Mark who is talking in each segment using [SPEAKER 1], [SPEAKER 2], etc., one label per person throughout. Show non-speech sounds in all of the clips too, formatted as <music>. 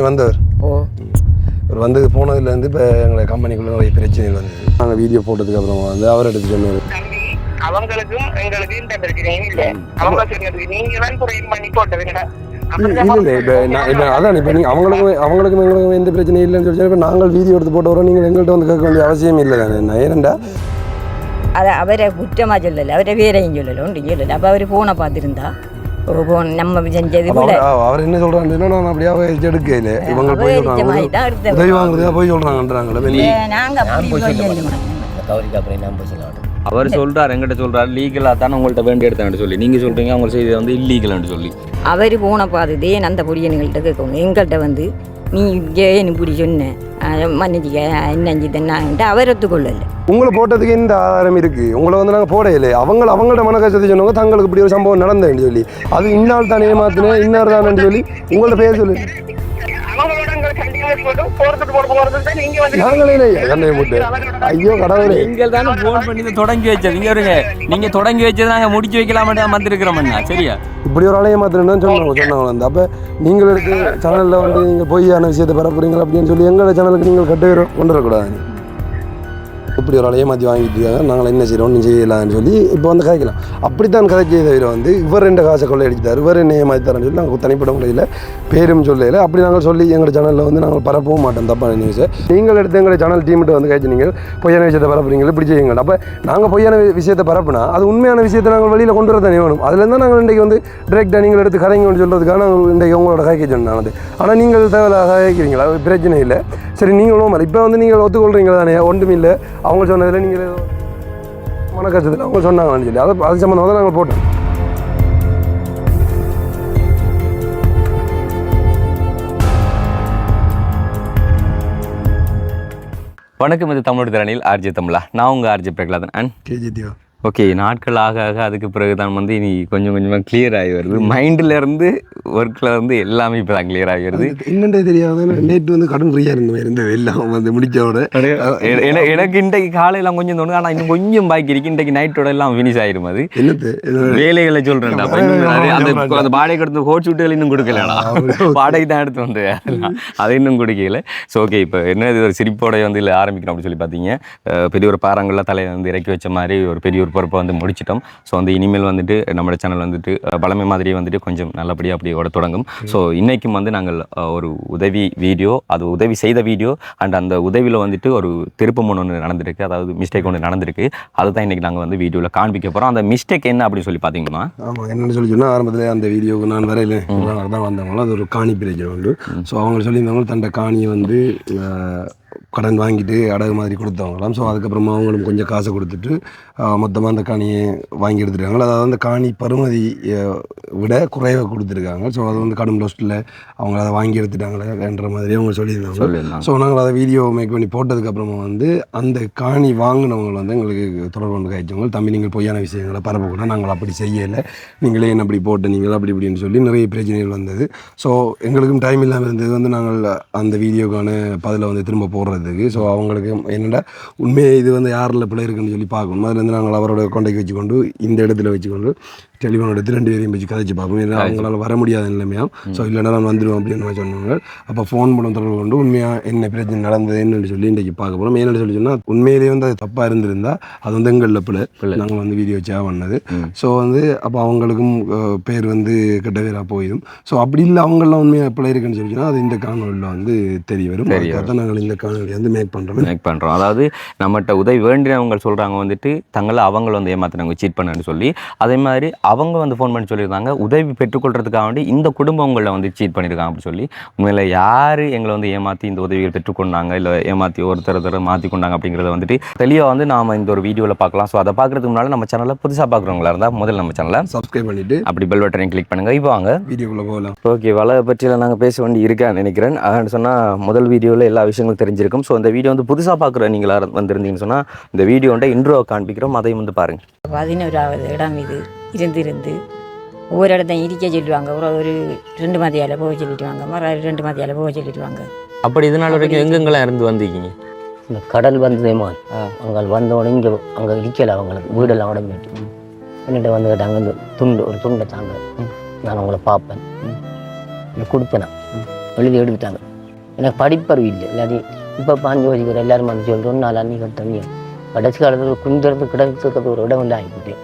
[SPEAKER 1] தானே வந்தவர்.
[SPEAKER 2] ஓ.
[SPEAKER 1] அவர் வந்து போனதுலேருந்து இப்போ எங்களை கம்பெனிக்குள்ள நிறைய பிரச்சனைகள் வந்தது. நாங்கள் வீடியோ போட்டதுக்கு அப்புறமா வந்து அவர் எடுத்து சொன்னார்.
[SPEAKER 3] அவங்களுக்கும் எங்களுக்கும் இந்த பிரச்சனையும் இல்ல. அவங்க சொன்னதுக்கு நீங்க தான் குறையும் பண்ணி போட்டதுங்கடா
[SPEAKER 1] இல்லை இல்லை இப்போ நான் இப்போ அதான் இப்போ நீங்கள் அவங்களுக்கும் அவங்களுக்கும் எங்களுக்கும் எந்த பிரச்சனையும் இல்லைன்னு சொல்லி இப்போ நாங்கள் வீடியோ எடுத்து போட்டு வரோம் நீங்கள் எங்கள்கிட்ட வந்து கேட்க வேண்டிய அவசியம் இல்லை. தானே நான் ஏனண்டா
[SPEAKER 2] அதை அவரை குற்றமாக சொல்லலை. அவரை வேறையும் சொல்லலை. ஒன்றும் சொல்லலை. அப்போ அவர் ஃபோனை பார்த்துருந்தா? நம்ம செஞ்சது
[SPEAKER 1] அவர் என்ன சொல்கிறாங்கன்னா நான் அப்படியே எடுக்கல. இவங்க போய்
[SPEAKER 2] எடுத்த
[SPEAKER 1] உதவி வாங்குறதா போய்
[SPEAKER 4] சொல்ல மாட்டேன்.
[SPEAKER 5] அவர் சொல்றாரு எங்கிட்ட சொல்றாரு லீகலாக தானே உங்கள்கிட்ட வேண்டி சொல்லி. நீங்க சொல்றீங்க அவங்க செய்தது வந்து இல்லீகல்னு சொல்லி.
[SPEAKER 2] அவர் போன ஏன் அந்த பொடியனுங்கள்ட்ட கேட்கணும். எங்கள்கிட்ட வந்து நீ ஜெயனு இப்படி சொன்ன மன்னிச்சிக்க என்னஞ்சு தன்னான்ட்டு அவர் ஒத்துக்கொள்ளல
[SPEAKER 1] உங்களை போட்டதுக்கு இந்த ஆதாரம் இருக்கு உங்களை வந்து நாங்கள் போடையில அவங்க அவங்களோட மன கஷ்டத்தை சொன்னவங்க தங்களுக்கு இப்படி ஒரு சம்பவம் நடந்தேன்னு சொல்லி அது இன்னால் தானே ஏமாத்தினேன் இன்னார் தானேன்னு சொல்லி உங்கள்ட்ட பேர் சொல்லு ஐயோ கடவுளே.
[SPEAKER 5] நீங்கள் தானே ஃபோன் பண்ணி தொடங்கி வச்சது. நீங்க இருங்க. நீங்க தொடங்கி வச்சது நாங்க முடிச்சு வைக்கலாமே வந்திருக்கிறோம்ண்ணா சரியா?
[SPEAKER 1] இப்படி ஒரு ஆளைய மாத்திரன்னு சொன்னாங்க சொன்னாங்க வந்து அப்போ நீங்கள் எடுத்து சேனலில் வந்து நீங்கள் பொய்யான விஷயத்தை பரப்புறீங்க அப்படின்னு சொல்லி எங்களோட சேனலுக்கு நீங்கள் கட்டு கொண்டு வரக்கூடாது. இப்படி ஒரு ஆளையே மாற்றி வாங்கிட்டு இருக்காங்க. நாங்கள் என்ன செய்கிறோம் ஒன்றும் செய்யலாம்னு சொல்லி இப்போ வந்து கதைக்கலாம். அப்படித்தான் கதைச்சே தவிர வந்து இவர் ரெண்டு காசை கொள்ளை அடித்தார் இவர் என்ன ஏமாத்தாருன்னு சொல்லி நாங்கள் தனிப்பட முறையில் பேரும் சொல்லல. அப்படி நாங்கள் சொல்லி எங்கள் சேனலில் வந்து நாங்கள் பரப்பவும் மாட்டோம். தப்பான நியூஸை நீங்கள் எடுத்து எங்கள் சேனல் டீம்கிட்ட வந்து கழிச்சினீங்க பொய்யான விஷயத்தை பரப்புறீங்க இப்படி செய்யுங்க அப்போ நாங்கள் பொய்யான விஷயத்தை பரப்புனா அது உண்மையான விஷயத்தை நாங்கள் வெளியில் கொண்டு வர தானே வேணும். அதுலேருந்து தான் நாங்கள் இன்றைக்கி வந்து டிரெக்டாக நீங்கள் எடுத்து கதைங்கன்னு சொல்கிறதுக்காக நாங்கள் இன்றைக்கி உங்களோட கதைக்க சொன்னது. ஆனால் நீங்கள் தேவையில்லாத கதைக்கிறீங்களா அது பிரச்சனை இல்லை. சரி நீங்களும் இப்போ வந்து நீங்கள் ஒத்துக்கொள்கிறீங்களா தானே? ஒன்றும் இல்லை. அவங்க சொன்னதில் நீங்கள் ஏதோ மனக்கச்சத்தில் அவங்க சொன்னாங்கன்னு சொல்லி. அதை அது சம்மந்தமாக தான் நாங்கள் போட்டோம்.
[SPEAKER 5] வணக்கம் இது தமிழ் திறனில் ஆர்ஜி தமிழா. நான் உங்க RG Prahaladhan. And
[SPEAKER 1] KG Diva
[SPEAKER 5] okay நாட்கள் ஆக ஆக அதுக்கு பிறகு தான் வந்து இனி கொஞ்சம் கொஞ்சமாக கிளியர் ஆகி வருது. மைண்டில் இருந்து ஒர்க்கில் இருந்து எல்லாமே இப்போ தான் கிளியர் ஆகி வருது.
[SPEAKER 1] என்னண்டே தெரியாத நேற்று வந்து கடன் ஃப்ரீயாக இருந்த இருந்தது. எல்லாம் வந்து முடிச்சோட
[SPEAKER 5] எனக்கு இன்றைக்கு காலையில் கொஞ்சம் தோணுது. ஆனால் இன்னும் கொஞ்சம் பாக்கி இருக்கு. இன்றைக்கு நைட்டோட எல்லாம் ஃபினிஷ் ஆயிரும் அது.
[SPEAKER 1] என்னது?
[SPEAKER 5] வேலைகளை அது- அந்த அந்த வாடகை எடுத்து ஹோட் ஷூட்டுகள் இன்னும் கொடுக்கலடா. வாடகை தான் எடுத்து வந்து அது இன்னும் கொடுக்கல. ஸோ ஓகே இப்போ என்ன இது ஒரு சிரிப்போட வந்து இல்லை ஆரம்பிக்கிறோம் அப்படின்னு சொல்லி பார்த்தீங்க பெரிய ஒரு பாறாங்கல்ல தலையை வந்து இறக்கி வச்ச மாதிரி ஒரு பெரிய ஒரு பொறுப்பை வந்து முடிச்சிட்டோம். ஸோ வந்து இனிமேல் வந்துட்டு நம்மளோட சேனல் வந்துட்டு பழமை மாதிரியே வந்துட்டு கொஞ்சம் நல்லபடியாக அப்படி ஓட தொடங்கும். ஸோ இன்றைக்கும் வந்து நாங்கள் ஒரு உதவி வீடியோ அது உதவி செய்த வீடியோ அண்ட் அந்த உதவியில் வந்துட்டு ஒரு திருப்பம் ஒன்று நடந்திருக்கு. அதாவது மிஸ்டேக் ஒன்று நடந்திருக்கு. அதுதான் இன்றைக்கி நாங்கள் வந்து வீடியோவில் காண்பிக்க போகிறோம் அந்த மிஸ்டேக் என்ன அப்படின்னு சொல்லி பார்த்தீங்கன்னா
[SPEAKER 1] ஆமாம் என்னென்னு சொல்லி சொன்னால் ஆரம்பத்தில் அந்த வீடியோவுக்கு நான் வரையில. தான் வந்தவங்களும் அது ஒரு காணி பிரச்சனை உண்டு. ஸோ அவங்க சொல்லியிருந்தவங்க தன்னை காணியை வந்து கடன் வாங்கிட்டு அடகு மாதிரி கொடுத்தவங்களாம். ஸோ அதுக்கப்புறமா அவங்களும் கொஞ்சம் காசை கொடுத்துட்டு மொத்தமாக அந்த காணியை வாங்கி எடுத்துருக்காங்க. அதாவது அந்த காணி பருமதி விட குறைவாக கொடுத்துருக்காங்க. ஸோ அது வந்து கடும் லோஸ்ட்டில் அவங்க அதை வாங்கி எடுத்துட்டாங்களேன்ற மாதிரி அவங்க சொல்லியிருந்தாங்க. ஸோ நாங்கள் அதை வீடியோ மேக் பண்ணி போட்டதுக்கப்புறமா வந்து அந்த காணி வாங்கினவங்க வந்து எங்களுக்கு தொடர்பு கொண்டு காய்ச்சவங்க தம்பி நீங்கள் பொய்யான விஷயங்களை பரப்பக்கூடாது நாங்கள் அப்படி செய்யலை. நீங்களே என்ன அப்படி போட்டு நீங்கள் அப்படி இப்படின்னு சொல்லி நிறைய பிரச்சனைகள் வந்தது. ஸோ எங்களுக்கும் டைம் இல்லாமல் இருந்தது வந்து நாங்கள் அந்த வீடியோக்கான பதிலை வந்து திரும்ப போடுறதுக்கு. ஸோ அவங்களுக்கு என்னடா உண்மையை இது வந்து யாரில் பிள்ளை இருக்குன்னு சொல்லி பார்க்கணும். வந்து நாங்கள் அவரோட கொண்டைக்கு வச்சுக்கொண்டு இந்த இடத்துல வச்சுக்கொண்டு. டெலிஃபோன் எடுத்து ரெண்டு பேரையும் வச்சு கதைச்சு பார்ப்போம். ஏன்னா அவங்களால வர முடியாத நிலைமையாம் ஸோ இல்லைன்னா நான் வந்துடுவேன் அப்படின்னு சொன்னாங்க. அப்போ ஃபோன் மூலம் தொடர்பு கொண்டு உண்மையாக என்ன பிரச்சனை நடந்தது என்னன்னு சொல்லி இன்றைக்கி பார்க்க போகிறோம் என்னென்னு சொல்லி சொன்னால் உண்மையிலேயே வந்து அது தப்பாக இருந்திருந்தா அது வந்து எங்களில் பிள்ளை நாங்கள் வந்து வீடியோ வச்சா பண்ணது ஸோ வந்து அப்போ அவங்களுக்கும் பேர் வந்து கெட்ட பேராக போயிடும். ஸோ அப்படி இல்லை அவங்களாம் உண்மையாக பிள்ளை இருக்குன்னு சொல்லி சொன்னால் அது இந்த காணொலியில் வந்து தெரிய வரும். தான் நாங்கள் இந்த காணொலி வந்து மேக் பண்ணுறோம்
[SPEAKER 5] கனெக்ட் பண்ணுறோம் அதாவது நம்மகிட்ட உதவி வேண்டினவங்க சொல்கிறாங்க வந்துட்டு தங்களை அவங்க வந்து ஏமாத்துறாங்க சீட் பண்ணன்னு சொல்லி அதே மாதிரி அவங்க வந்து ஃபோன் பண்ணி சொல்லியிருந்தாங்க. உதவி பெற்றுக்கொள்றதுக்காக வேண்டி இந்த குடும்பம் உங்களை வந்து சீட் பண்ணியிருக்காங்க அப்படின்னு சொல்லி. உண்மையில் யார் எங்களை வந்து ஏமாற்றி இந்த உதவிகள் பெற்றுக்கொண்டாங்க? இல்லை ஏமாற்றி ஒருத்தர் ஒருத்தர் மாற்றி கொண்டாங்க அப்படிங்கிறத வந்துட்டு தெளிவாக வந்து நாம் இந்த ஒரு வீடியோவில் பார்க்கலாம். ஸோ அதை பார்க்குறதுக்கு முன்னால் நம்ம சேனலை புதுசாக பார்க்குறவங்களா இருந்தால் முதல்ல நம்ம சேனலை
[SPEAKER 1] சப்ஸ்கிரைப் பண்ணிவிட்டு
[SPEAKER 5] அப்படி பெல் பட்டனையும் கிளிக் பண்ணுங்கள் இப்போ வாங்க.
[SPEAKER 1] வீடியோக்குள்ளே போகலாம்.
[SPEAKER 5] ஓகே வலை பற்றியில் நாங்கள் பேச வேண்டி இருக்கான்னு நினைக்கிறேன். அதான் சொன்னால் முதல் வீடியோவில் எல்லா விஷயங்களும் தெரிஞ்சிருக்கும். ஸோ இந்த வீடியோ வந்து புதுசாக பார்க்குற நீங்களா வந்திருந்தீங்கன்னு சொன்னால் இந்த வீடியோண்ட இன்ட்ரோ காண்பிக்கிறோம். அதையும் வந்து பாருங்கள்
[SPEAKER 2] பதினோராவது இடம் இது. இருந்திருந்து ஒவ்வொரு இடத்தையும் இருக்க சொல்லுவாங்க. ஒரு ஒரு ரெண்டு மதியால் போக சொல்லிடுவாங்க. மறு ரெண்டு மதியால் போக சொல்லிடுவாங்க.
[SPEAKER 5] அப்படி இது நாள் வரைக்கும் எங்கெங்கெல்லாம் இருந்து வந்திருக்கீங்க
[SPEAKER 4] இந்த கடல் வந்ததேமா அங்கே வந்தோடனே இங்கே அங்கே இருக்கல அவங்களுக்கு. வீடெல்லாம் உடம்பு என்னிட்ட வந்து கேட்டாங்க இந்த துண்டு ஒரு துண்டை தாங்க. நான் உங்களை பார்ப்பேன். கொடுத்தேன் எழுதி எடுத்துட்டாங்க. எனக்கு படிப்பறிவு இல்லை. இல்லாட்டி இப்போ பாஞ்சு யோசிக்கிற எல்லாரும் வந்து சொல்கிறோம் நாலு அன்னி கட்டணியும் கடைசி காலத்தில் குந்திரத்து கிடக்கிறது ஒரு இடம் வந்து ஆகிப்போட்டு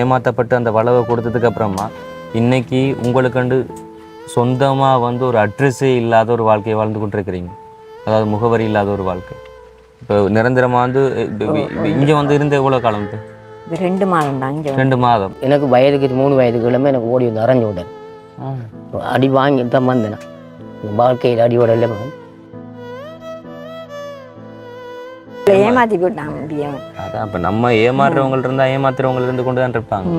[SPEAKER 5] ஏமாற்றப்பட்டு அந்த வளவை கொடுத்ததுக்கு அப்புறமா இன்னைக்கு உங்களுக்கண்டு சொந்தமாக வந்து ஒரு அட்ரஸே இல்லாத ஒரு வாழ்க்கையை வாழ்ந்து கொண்டிருக்கிறீங்க. அதாவது முகவரி இல்லாத ஒரு வாழ்க்கை. இப்போ நிரந்தரமாக வந்து இங்கே வந்து இருந்த எவ்வளோ காலம் இப்போ
[SPEAKER 2] ரெண்டு மாதம் தான் இங்கே
[SPEAKER 5] ரெண்டு மாதம்.
[SPEAKER 4] எனக்கு வயதுக்கு மூணு வயதுக்கு இளமே எனக்கு ஓடி வந்து அரைஞ்சு விட்டேன். அடி வாங்கி தான் வந்தேன் வாழ்க்கையில் அடியோட இல்லை
[SPEAKER 2] ஏமாத்தி போட்டான் முடியும்
[SPEAKER 5] அதான். இப்போ நம்ம ஏமாறுறவங்கள்ட்ட இருந்தா ஏமாத்துறவங்கள்ட்ட இருந்து கொண்டு தான் இருப்பாங்க.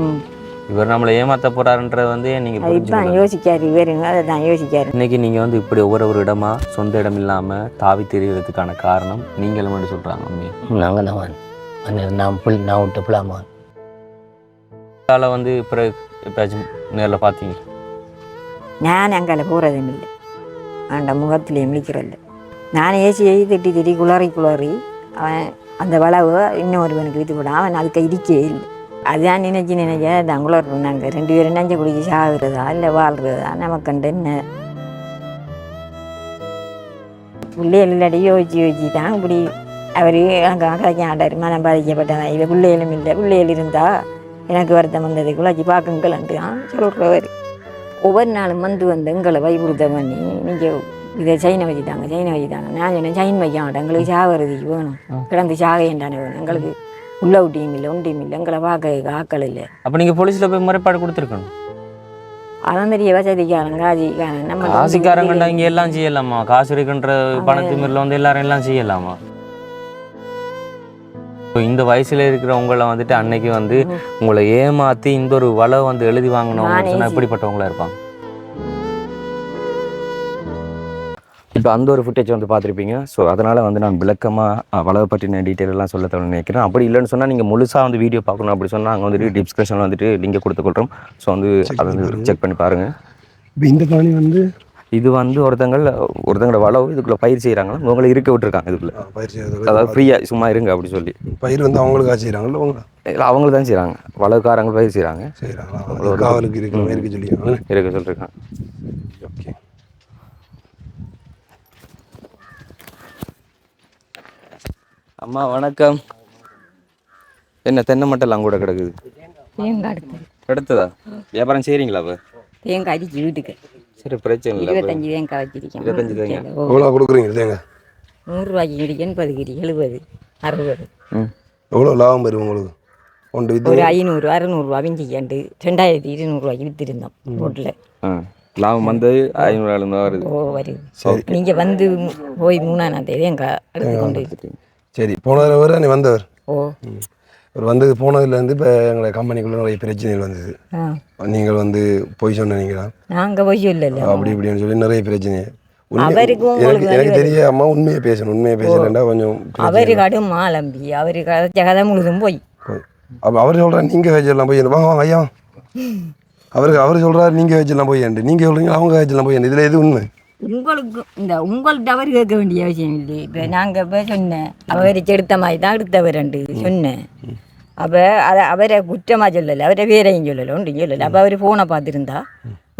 [SPEAKER 5] இவர் நம்மளை ஏமாத்த போறாருன்றது வந்து
[SPEAKER 2] இப்பதான் யோசிக்காரு இவருங்க அதை தான் யோசிக்காரு.
[SPEAKER 5] இன்னைக்கு நீங்கள் வந்து இப்படி ஒவ்வொரு ஒரு இடமா சொந்த இடம் இல்லாமல் தாவி தெரியறதுக்கான காரணம் நீங்களும் மட்டும் சொல்கிறாங்க உண்மையை?
[SPEAKER 4] நாங்கள் தான் நான் புல் நான் விட்ட புலாமான்
[SPEAKER 5] அதனால் வந்து பிறகு எப்பயாச்சும் நேரில் பார்த்தீங்க
[SPEAKER 2] நான் அங்கே போகிறதும் இல்லை. அந்த முகத்திலே முழிக்கிறதில்ல நான் ஏசியை திட்டி திட்டி குளறி குளறி அவன் அந்த வளவு இன்னொருவனுக்கு விற்று போடான் அவன் அதுக்கு இருக்கே இல்லை. அதுதான் நினைச்சு நினைச்ச தான் நாங்கள் ரெண்டு பேரும் நெஞ்ச குடிச்சு சாகுறதா இல்லை வாழ்கிறதா நமக்கு என்ன? பிள்ளைகள் இல்லாட்டி யோசிச்சு யோசிச்சு தான் இப்படி அவர் அங்கே கதைக்க மனம் பாதிக்கப்பட்டவன். இவன் பிள்ளைகளும் இல்லை. பிள்ளைகள் இருந்தா எனக்கு வருத்தம் வந்தது. குழாச்சி பார்க்குங்களன்ட்டு தான் சொல்கிறவர் ஒவ்வொரு நாளும் வந்து வந்து எங்களை வழிபுறுத்த பண்ணி நீங்கள் இதை சைனை வச்சுட்டாங்க சைனை வச்சுட்டாங்க. நான் சொன்னேன் சைன் வைக்க மாட்டேன் எங்களுக்கு சாகிறதுக்கு வேணும். கிடந்து சாகையண்டானே வேணும். எங்களுக்கு உள்ள விட்டியும் இல்லை ஒன்றியும் இல்லை. எங்களை பார்க்க ஆக்கள் இல்லை.
[SPEAKER 5] அப்போ நீங்கள் போலீஸில் போய் முறைப்பாடு கொடுத்துருக்கணும்.
[SPEAKER 2] அதான் பெரிய வசதிக்காரன் காஜிக்காரன் நம்ம
[SPEAKER 5] காசுக்காரங்கண்டா இங்கே எல்லாம் செய்யலாமா? காசு இருக்குன்ற பணத்திமிரில் வந்து எல்லாரும் எல்லாம் செய்யலாமா? இப்போ இந்த வயசுல இருக்கிற உங்களை வந்துட்டு அன்னைக்கு வந்து உங்களை ஏமாத்தி இந்த ஒரு வலை வந்து எழுதி வாங்கினவங்க எப்படிப்பட்டவங்களா இருப்பாங்க? இப்போ அந்த ஒரு ஃபுட்டேஜ் வந்து பார்த்துருப்பீங்க. ஸோ அதனால் வந்து நான் விளக்கமாக வளவை பற்றின டீட்டெயில் எல்லாம் சொல்ல தவிர நினைக்கிறேன். அப்படி இல்லைன்னு சொன்னால் நீங்கள் முழுசாக வந்து வீடியோ பார்க்கணும் அப்படி சொன்னால் அங்கே வந்துட்டு டிஸ்கிரிப்ஷனில் வந்துட்டு லிங்கை கொடுத்துக்கொள்கிறோம் ஸோ வந்து அதை வந்து செக் பண்ணி பாருங்கள்
[SPEAKER 1] இப்போ இந்த காணி வந்து
[SPEAKER 5] இது வந்து ஒருத்தங்கள் ஒருத்தங்களோட வளவு இதுக்குள்ளே பயிர் செய்கிறாங்களா உங்களை இருக்க விட்டுருக்காங்க இதுக்குள்ளே.
[SPEAKER 1] பயிர் செய்யறது
[SPEAKER 5] அதாவது ஃப்ரீயாக சும்மா இருங்க அப்படி சொல்லி.
[SPEAKER 1] பயிர் வந்து அவங்களுக்கு செய்கிறாங்கல்ல அவங்க
[SPEAKER 5] இல்லை அவங்கள தான் செய்கிறாங்க வளவுக்காரங்க பயிர் செய்கிறாங்க
[SPEAKER 1] செய்கிறாங்களா மாதிரி இருக்க சொல்லியிருக்காங்க
[SPEAKER 5] இருக்க சொல்லியிருக்காங்க
[SPEAKER 1] ஓகே.
[SPEAKER 5] அம்மா வணக்கம். என்ன தென்னை மட்டெல்லாம் கூட கிடக்குது.
[SPEAKER 2] தேங்காய் எடுத்து
[SPEAKER 5] எடுத்ததா? வியாபாரம் செய்கிறீங்களா அப்போ?
[SPEAKER 2] தேங்காய் அடிச்சு வீட்டுக்கு.
[SPEAKER 5] சரி பிரச்சனை இல்லை.
[SPEAKER 2] இருபத்தஞ்சு தேங்காய் வச்சிருக்கேன்.
[SPEAKER 5] இருபத்தஞ்சு தேங்காய்.
[SPEAKER 1] எவ்வளோ கொடுக்குறீங்க தேங்க
[SPEAKER 2] நூறுரூவாய்க்கு கிடைக்கும் எண்பது கிரி எழுபது அறுபது.
[SPEAKER 5] ம்.
[SPEAKER 1] எவ்வளோ லாபம் வரும் உங்களுக்கு? ஒன்று இது
[SPEAKER 2] ஒரு ஐநூறு அறுநூறுவா விஞ்சிக்கண்டு ரெண்டாயிரத்தி இருநூறுவாய்க்கு விற்றுருந்தோம் ரோட்டில்
[SPEAKER 5] ஆ. லாபம் வந்து ஐநூறு வருது.
[SPEAKER 2] ஓ வருது. நீங்கள் வந்து போய் மூணாம் தேதி தேங்காய் எடுத்து கொண்டு
[SPEAKER 1] சரி போன தடவை நீ வந்தவர்.
[SPEAKER 2] ஓ.
[SPEAKER 1] அவர் வந்தது போனதுலேருந்து இப்போ எங்களை கம்பெனிக்குள்ளே நிறைய பிரச்சனைகள் வந்தது. நீங்கள் வந்து பொய் சொன்னீங்களா
[SPEAKER 2] நாங்கள்? போய் இல்லைல்ல
[SPEAKER 1] அப்படி இப்படின்னு சொல்லி நிறைய பிரச்சனை. எனக்கு தெரிய அம்மா உண்மையை பேசணும். உண்மையை பேசலண்டா கொஞ்சம்.
[SPEAKER 2] அவரு கடும் மாலம்பி அவரு கதை முழுதும் போய்.
[SPEAKER 1] அவர் சொல்கிறார் நீங்கள் வச்சிடலாம் போய். வாங்க வாங்க ஐயா. <laughs> அவருக்கு அவர் சொல்கிறார் நீங்கள் வச்சிடலாம் போய். நீங்கள் சொல்கிறீங்க அவங்க வச்சிடலாம் போய் இதில் எது உண்மை?
[SPEAKER 2] உங்களுக்கு இந்த உங்கள்கிட்ட அவர் கேட்க வேண்டிய அவசியம் இல்லை. இப்போ நாங்கள் இப்போ சொன்னேன் அவர் எடுத்த மாதிரி தான் எடுத்தவரண்டு சொன்னேன். அப்போ அதை அவரை குற்றமாக சொல்லலை அவரை வேறையும் சொல்லலை ஒன்றும் சொல்லலை. அப்போ அவர் ஃபோனை பார்த்துருந்தா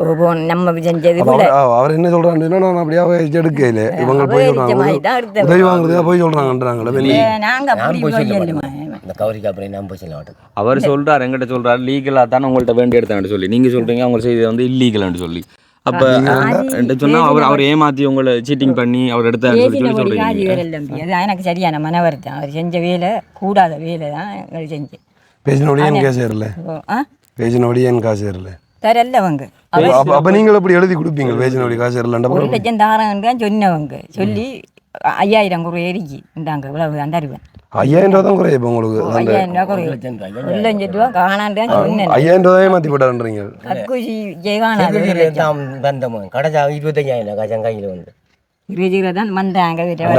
[SPEAKER 2] ஓ போன் நம்ம செஞ்சது
[SPEAKER 1] அவர் என்ன சொல்கிறாருன்னா நான் அப்படியே எடுக்கல. இவங்க போய் சொல்கிறாங்க
[SPEAKER 2] எடுத்தவர்.
[SPEAKER 1] உதவி வாங்குறதுக்காக போய் சொல்கிறாங்கன்றாங்களே
[SPEAKER 2] நாங்கள் அப்படி
[SPEAKER 4] போய்
[SPEAKER 2] போய்
[SPEAKER 4] சொல்ல
[SPEAKER 2] சொல்லுமா
[SPEAKER 4] இந்த கவரிக்கு அப்புறம் நான் போய் சொல்ல மாட்டேன்.
[SPEAKER 5] அவர் சொல்றாரு எங்கிட்ட சொல்றாரு லீகலாக தானே உங்கள்ட்ட வேண்டி எடுத்தான்னு சொல்லி. நீங்க சொல்றீங்க அவங்க செய்தது வந்து இல்லீகல்னு சொல்லி. அப்ப சொன்னா அவர் அவர் ஏமாத்தி உங்களை சீட்டிங் பண்ணி அவர் எடுத்தாருன்னு சொல்லி சொல்றீங்க
[SPEAKER 2] வேலை தம்பி அது எனக்கு சரியான மன வருத்தம் அவர் செஞ்ச வேலை கூடாத வேலை தான் எங்களுக்கு செஞ்சேன்
[SPEAKER 1] பேசினபடியே என் காசு ஏறல. பேசினபடியே என் காசு ஏறல.
[SPEAKER 2] தரல அவங்க
[SPEAKER 1] அப்போ நீங்கள் எப்படி எழுதி கொடுப்பீங்க பேசினபடி காசு ஏறலண்டா
[SPEAKER 2] ஒரு லட்சம் தாரன்னு தான் சொன்னவங்க. சொல்லி ஐயாயிரம் குறை ஏறிக்கு. இந்தாங்க இவ்வளவு அந்த அறிவன்
[SPEAKER 1] ஐயாயிரம் ரூபா தான் குறைய இப்போ உங்களுக்கு
[SPEAKER 2] ஐயாயிரம் ரூபா குறை ஒரு லட்சம் ரூபா சொன்னேன்
[SPEAKER 1] ஐயாயிரம் ரூபாயே மாற்றி போட்டாருன்றீங்க
[SPEAKER 2] கக்குசி ஜெயகானாது
[SPEAKER 4] தான் வந்தோம் கடைசா இருபத்தஞ்சாயிரம் கஜம் கையில் வந்து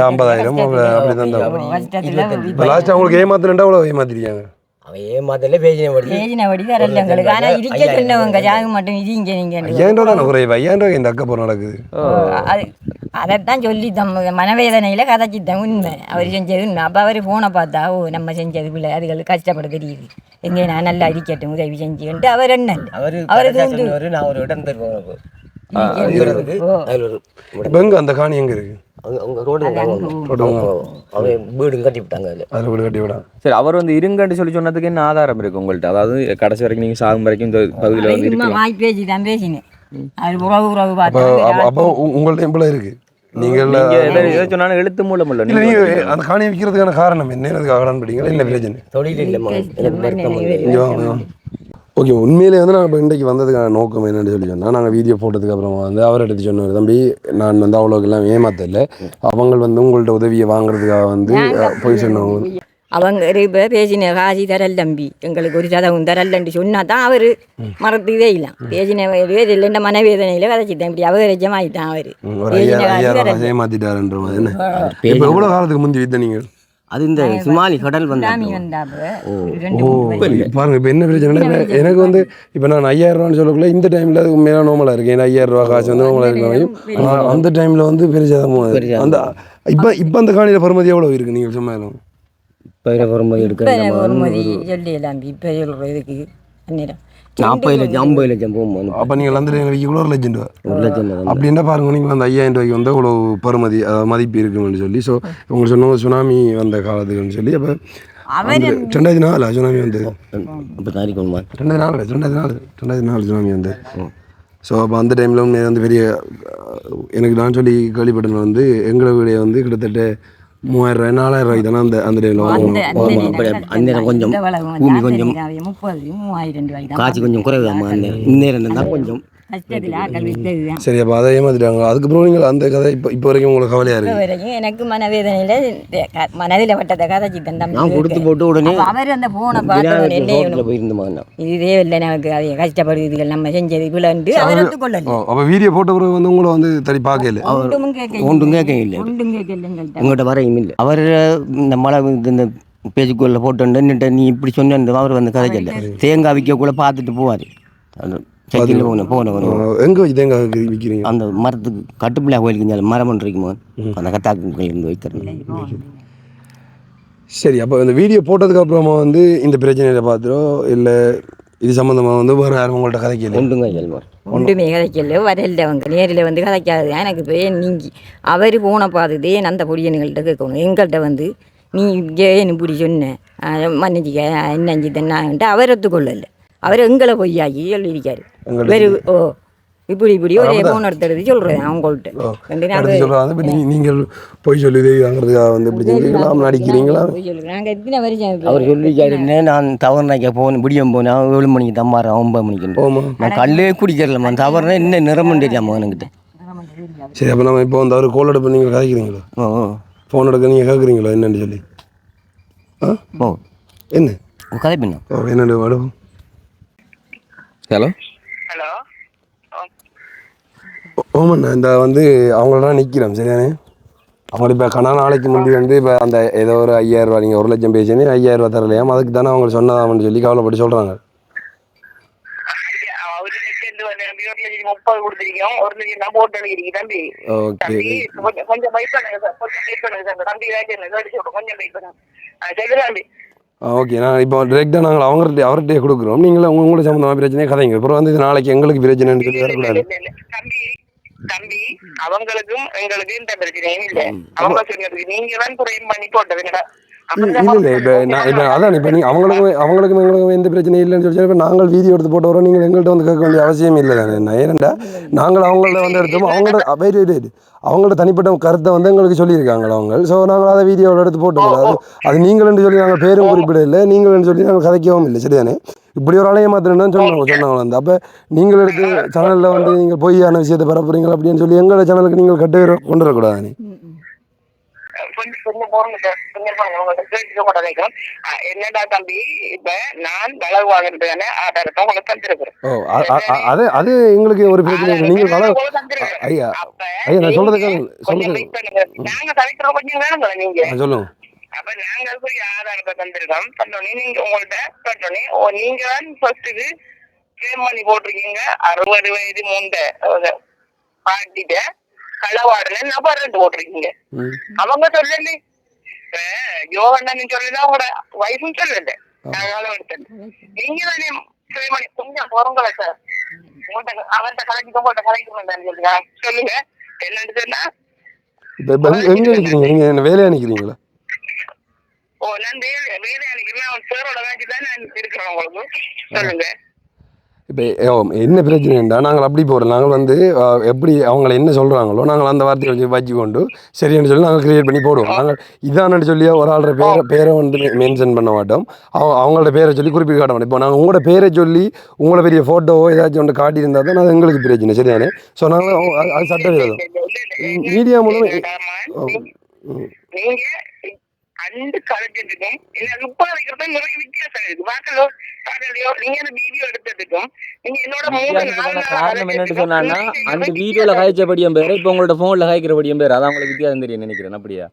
[SPEAKER 1] ஐம்பதாயிரம் அப்படி தான் லாஸ்ட் அவங்களுக்கு அவ்வளோ ஏமாத்திருக்காங்க
[SPEAKER 4] அவன் ஏமாத்தல
[SPEAKER 2] எங்களுக்கு இருக்க சொன்னவங்க ஜாக மட்டும்
[SPEAKER 1] ஐயாயிரம் ரூபா ஐயாயிரம் ரூபாய் இந்த அக்கப்பறம் நடக்குது
[SPEAKER 2] அதைத்தான் சொல்லி தம் மனவேதனையில் கதைச்சிட்டேன் உண்மை. அவர் செஞ்சது உண்மை. அப்போ அவர் ஃபோனை பார்த்தா ஓ நம்ம செஞ்சது பிள்ளை அதுகளுக்கு கஷ்டப்பட தெரியுது. எங்கே நான் நல்லா இருக்கட்டும் உதவி செஞ்சுன்ட்டு அவர் என்ன?
[SPEAKER 4] அவரு நான் ஒரு இடம் தருவேன்
[SPEAKER 1] அந்த காணி எங்கே விடான்
[SPEAKER 5] சரி அவர் வந்து இருங்கன்னு சொல்லி சொன்னதுக்கு என்ன ஆதாரம் இருக்கு உங்கள்ட்ட? அதாவது கடைசி வரைக்கும் நீங்க சாகும் வரைக்கும் இந்த பகுதியில் வந்து
[SPEAKER 2] வாய் பேச்சு தான் பேசினேன். அவர் உறவு உறவு
[SPEAKER 1] அப்போ
[SPEAKER 2] பார்த்தா
[SPEAKER 1] அப்போ உங்கள்ட்ட எவ்வளோ இருக்குது நீங்கள்
[SPEAKER 5] நீங்க எதை சொன்னாலும் எழுத்து மூலம் இல்ல.
[SPEAKER 1] நீங்கள் அந்த காணியை விற்கிறதுக்கான காரணம் என்ன? படிங்களா பிரச்சனை
[SPEAKER 4] தொழில் எனக்கு வருத்தம் இல்லை.
[SPEAKER 1] வாங்க ஓகே உண்மையிலே வந்து நான் இப்போ இன்றைக்கு வந்ததுக்கான நோக்கம் என்னன்னு சொல்லி சொன்னால் நாங்கள் வீடியோ போட்டதுக்கு அப்புறமா வந்து அவர் எடுத்து சொன்னார் தம்பி நான் வந்து அவ்வளோக்கெல்லாம் ஏமாத்தல. அவங்க வந்து உங்கள்ட்ட உதவியை வாங்குறதுக்காக வந்து போய் சொன்னவங்க
[SPEAKER 2] அவங்க இப்போ பேசின காசி தரல் தம்பி எங்களுக்கு ஒரு சதவும் தரலன்னு சொன்னா தான் அவர் மறந்துதே இல்லை பேசின இல்லைன்ற மனவேதனையில் கதைச்சிட்டேன் இப்படி அவகரஜமாயிட்டான் அவர்.
[SPEAKER 1] எவ்வளோ காலத்துக்கு முந்தி வித்த நீங்கள்
[SPEAKER 4] அது இந்த சுமாலி கடல்
[SPEAKER 1] பாருங்க இப்போ என்ன பிரச்சனை? எனக்கு வந்து இப்போ நான் ஐயாயிரம் ரூபான்னு சொல்லக்குள்ள இந்த டைமில் உண்மையாக நோமலாக இருக்கு. ஏன்னா ஐயாயிரம் ரூபா காசு வந்து நோமலாக இருக்கணும் அந்த டைமில் வந்து பெரிய அந்த இப்போ இப்போ அந்த காணியில் பருமதி எவ்வளோ இருக்குது நீங்கள் சும்மா
[SPEAKER 4] பயிர வரும்போது
[SPEAKER 2] இப்போ
[SPEAKER 4] எடுக்க
[SPEAKER 2] அந்நேரம்
[SPEAKER 4] நாற்பது லட்சம் ஐம்பது லட்சம் போகும்போது
[SPEAKER 1] அப்போ நீங்கள் டைமில் விற்க ஒரு லட்சம் ரூபா
[SPEAKER 4] ஒரு லட்சம்
[SPEAKER 1] அப்படின்னா பாருங்க நீங்கள் அந்த ஐயாயிரம் ரூபாய்க்கு வந்து அவ்வளோ பருமதி அதாவது மதிப்பு இருக்குன்னு சொல்லி. ஸோ உங்களுக்கு சொன்னவங்க சுனாமி வந்த காலத்துக்குன்னு சொல்லி அப்போ
[SPEAKER 2] அவர்
[SPEAKER 1] ரெண்டாயிரத்தி நாலு சுனாமி வந்தது
[SPEAKER 4] இப்போ தாரி கொள்மா
[SPEAKER 1] ரெண்டாயிரத்தி நாலு ரெண்டாயிரத்தி நாலு ரெண்டாயிரத்தி நாலு சுனாமி வந்து. ஸோ அப்போ அந்த டைமில் வந்து பெரிய எனக்கு நான் சொல்லி கேள்விப்பட்டது வந்து எங்களை வீடே வந்து கிட்டத்தட்ட மூவாயிரம் ரூபாய் நாலாயிரம் ரூபாய்க்கு தானே அந்த அந்த
[SPEAKER 2] அந்த அந்த
[SPEAKER 4] கொஞ்சம் பூமி கொஞ்சம்.
[SPEAKER 2] முப்பது மூவாயிரம்
[SPEAKER 4] காய்ச்சி கொஞ்சம் இந்நேரம் தான் கொஞ்சம்.
[SPEAKER 2] வித்தது தான்
[SPEAKER 1] சரி அப்போ அதை ஏமாத்திட்டாங்க அதுக்கப்புறம் நீங்கள் அந்த கதை இப்போ இப்போ வரைக்கும் உங்களுக்கு கவலையாக
[SPEAKER 2] இப்போ
[SPEAKER 1] இருக்குது
[SPEAKER 2] வரைக்கும் எனக்கு மனவேதனையில் மனதில் வட்டத்தை கதைச்சிட்டேன் தம்பி
[SPEAKER 4] நான் கொடுத்து போட்டு உடனே
[SPEAKER 2] அவர் அந்த போனை பார்த்தவன் என்ன
[SPEAKER 4] போயிருந்தோமா
[SPEAKER 2] இதே இல்லை நமக்கு. அதை கஷ்டப்படுது. நம்ம செஞ்சது இவ்வளோண்டு அவர் ஒத்துக்கொள்ளல
[SPEAKER 1] ஓ அப்போ வீடியோ போட்ட பிறகு வந்து உங்களை வந்து தடி பார்க்கல
[SPEAKER 2] ஒன்றும் கேட்க
[SPEAKER 4] ஒன்றும் கேட்க இல்லை
[SPEAKER 2] ஒன்றும் கேட்கலங்கள்ட்ட
[SPEAKER 4] உங்கள்கிட்ட வரையும் இல்லை. அவர் இந்த மழை இந்த பேச்சுக்குள்ள போட்டு நின்னுட்டு நீ இப்படி சொன்ன அவர் வந்து கதைக்கல. தேங்காய் விற்க கூட பார்த்துட்டு போவார். சைக்கிளில் போன போனவர்
[SPEAKER 1] எங்கே வச்சு தேங்காய் விற்கிறீங்க
[SPEAKER 4] அந்த மரத்துக்கு கட்டுப்பிள்ளை கோயிலுக்கு மரம் இருக்குமோ? அந்த கத்தாக்கு இருந்து வைக்கிறது
[SPEAKER 1] சரி அப்போ இந்த வீடியோ போட்டதுக்கு அப்புறமா வந்து இந்த பிரச்சனையில பார்த்துரோ இல்லை இது சம்மந்தமாக வந்து வேறு யாரும் உங்கள்கிட்ட கதைக்கல?
[SPEAKER 4] ஒன்றுங்க இயல்பார்
[SPEAKER 2] ஒன்றுமே கதைக்கல. வரல அவங்க நேரில் வந்து கதைக்காது எனக்கு இப்போ ஏன் நீங்கி அவர் போன பார்த்துட்டு ஏன் அந்த பொடியனுங்கள்ட்ட கேட்கணும்? எங்கள்கிட்ட வந்து நீ ஏன் இப்படி சொன்ன? மன்னிச்சிக்க என்னஞ்சி தன்னான்ட்டு அவர் ஒத்துக்கொள்ளல. அவர் எங்களை பொய்யாக்கி சொல்லியிருக்காரு. வெறு ஓ இப்படி இப்படி ஒரே போன் எடுத்துறது சொல்கிறேன் அவங்கள்ட்ட
[SPEAKER 1] நீங்கள் போய் சொல்லி உதவி வாங்குறதுக்காக வந்து இப்படி நடிக்கிறீங்களா?
[SPEAKER 2] நாங்கள் எத்தனை வருஷம்
[SPEAKER 4] அவர் சொல்லிக்காரு நான் தவறு நாய்க்க போன விடியம் போனேன் ஏழு மணிக்கு தம்மாறேன் ஒன்பது மணிக்கு நான் கல்லே குடிக்கிறலம்மா தவறுனா என்ன நிறமும் தெரியாம அவனுக்கிட்ட
[SPEAKER 1] சரி அப்போ நம்ம இப்போ வந்து அவர் கோல் எடுப்பு நீங்கள் கதைக்கிறீங்களா. ஃபோன் எடுக்க நீங்கள் கேட்குறீங்களா என்னன்னு சொல்லி. ஆ?
[SPEAKER 4] ஓ.
[SPEAKER 1] என்ன?
[SPEAKER 4] கதை பின்ன
[SPEAKER 1] ஓ
[SPEAKER 5] ஹலோ
[SPEAKER 1] ஓமண்ணா இந்த வந்து அவங்களெல்லாம் நிற்கிறோம் சரியானே அவங்க இப்போ கணா நாளைக்கு முந்தி வந்து இப்போ அந்த ஏதோ ஒரு ஐயாயிரம் ரூபா நீங்கள் ஒரு லட்சம் பேசினே ஐயாயிரம் ரூபா தரலையாம். அதுக்கு தானே அவங்க சொன்னதாமன்னு சொல்லி கவலைப்பட்டு சொல்கிறாங்க ஓகே நான் இப்போ டிரெக்டாக நாங்கள் அவங்கள்ட்ட அவர்கிட்டயே கொடுக்குறோம். நீங்களும் உங்க- உங்களுக்கு சம்மந்தமாக பிரச்சனையே கதைங்க. அப்புறம் வந்து இது நாளைக்கு எங்களுக்கு பிரச்சனைன்னு சொல்லி வரக்கூடாது.
[SPEAKER 3] தம்பி அவங்களுக்கும் எங்களுக்கும் எந்த பிரச்சனையும் இல்ல. அவங்க சொன்னதுக்கு நீங்க தான் குறையும் பண்ணி போட்டது என்னடா?
[SPEAKER 1] இல்லை இப்போ நான் இப்போ அதான் இப்போ நீங்கள் அவங்களுக்கும் அவங்களுக்கும் எங்களுக்கும் எந்த பிரச்சனையும் இல்லைன்னு சொல்லி இப்போ நாங்கள் வீடியோ எடுத்து போட்டு வரோம். நீங்கள் எங்கள்கிட்ட வந்து கேட்க வேண்டிய அவசியம் இல்லை. தானே என்ன ஏனெண்டா? நாங்கள் அவங்கள்ட்ட வந்து எடுத்தோம் அவங்களோட வெயிட் வெயிட் வெயிட் அவங்களோட தனிப்பட்ட கருத்தை வந்து எங்களுக்கு சொல்லியிருக்காங்க அவங்க? ஸோ நாங்கள் அதை வீடியோவில் எடுத்து போட்டோம். அது அது நீங்கள்னு சொல்லி நாங்கள் பேரும் குறிப்பிட இல்லை நீங்கள்னு சொல்லி நாங்கள் கதைக்கவும் இல்லை. சரிதானே? இப்படி ஒரு ஆலயம் மாத்திரம்னு சொன்னாங்க சொன்னாங்க வந்து. அப்போ நீங்கள் எடுத்து சேனலில் வந்து நீங்கள் பொய்யான விஷயத்தை பரப்புறீங்க அப்படின்னு சொல்லி எங்களோட சேனலுக்கு நீங்கள் கட்டு கொண்டு வரக்கூடாது நீ
[SPEAKER 3] கொஞ்சம் கொஞ்சம் போறோம் சார். கொஞ்சம் பாருங்க உங்கள்ட்ட கேட்டுக்க மாட்டேன் நினைக்கிறோம். ஆ, என்னடா தம்பி இப்ப நான் வாங்குறதுக்கான ஆதாரத்தை உங்களுக்கு தந்திருக்கிறேன்.
[SPEAKER 1] அது அது எங்களுக்கு ஒரு பிரச்சனை. இல்லை நீங்கள் கல ஐயா ஐயா நான் சொல்றது கேளுங்க. சொல்றது
[SPEAKER 3] நாங்க கலெக்டர் கொஞ்சம் வேணுங்களா நீங்க.
[SPEAKER 1] சொல்லுங்க.
[SPEAKER 3] அப்ப நாங்கள் போய் ஆதாரத்தை தந்திருக்கோம். தந்தோடனே நீங்க உங்கள்ட்ட ஓ நீங்க தான் ஃபர்ஸ்ட்டுக்கு கிளைம் பண்ணி போட்டிருக்கீங்க. அறுபது வயது மூண்ட பாட்டிட்ட. களவாடுல நபர் ரெண்டு போட்டிருக்கீங்க. அவங்க சொல்லல யோகண்ணன் சொல்லல. அவங்களோட வைஃபும் சொல்லல நீங்க தானே மணி கொஞ்சம் போறோங்களா சார் அவன்கிட்ட கலைக்கு உங்கள்கிட்ட கலைக்கணும் சொல்லுங்க சொல்லுங்க. என்னன்னு சொன்னா
[SPEAKER 1] எங்கே நிற்கிறீங்க நீங்கள் என்ன வேலையாக நிற்கிறீங்களா
[SPEAKER 3] ஓ நான் வேலை வேலை அன்னைக்கு அவன் சாரோட காட்சி தான் நான் இருக்கிறேன் உங்களுக்கு. சொல்லுங்க.
[SPEAKER 1] இப்போ என்ன பிரச்சனைண்டா நாங்கள் அப்படி போகிறோம் நாங்கள் வந்து எப்படி அவங்கள என்ன சொல்கிறாங்களோ நாங்கள் அந்த வார்த்தையை வச்சு வச்சு கொண்டு சரின்னு சொல்லி நாங்கள் கிரியேட் பண்ணி போடுவோம் நாங்கள் இதான்னு சொல்லி ஒரு ஆளோட பேரை பேரை வந்து மென்ஷன் பண்ண மாட்டோம் அவங்க அவங்களோட பேரை சொல்லி குறிப்பிட்டு காட்ட மாட்டோம் இப்போ நாங்கள் உங்களோட பேரை சொல்லி உங்களை பெரிய ஃபோட்டோவோ ஏதாச்சும் ஒன்று காட்டியிருந்தா தான் அது எங்களுக்கு பிரச்சனை சரிதானே ஸோ நாங்கள் அது- அது சட்ட விரோதம் மீடியா மூலம்
[SPEAKER 3] அண்டு கலெக்டருக்கும் என்ன முப்பது வைக்கிறதும் நிறைய வித்தியாசம் இருக்கு. பார்க்கலோ பார்க்கலையோ நீங்க அந்த வீடியோ எடுத்ததுக்கும் நீங்க என்னோட
[SPEAKER 5] காரணம் என்னன்னு
[SPEAKER 3] நீங்க
[SPEAKER 5] அந்த வீடியோல காய்ச்சபடியும் பேர் இப்போ உங்களோட போன்ல காய்க்கிறபடியும் பேர். அதான் உங்களுக்கு வித்தியாசம் தெரியும் நினைக்கிறேன் அப்படியா?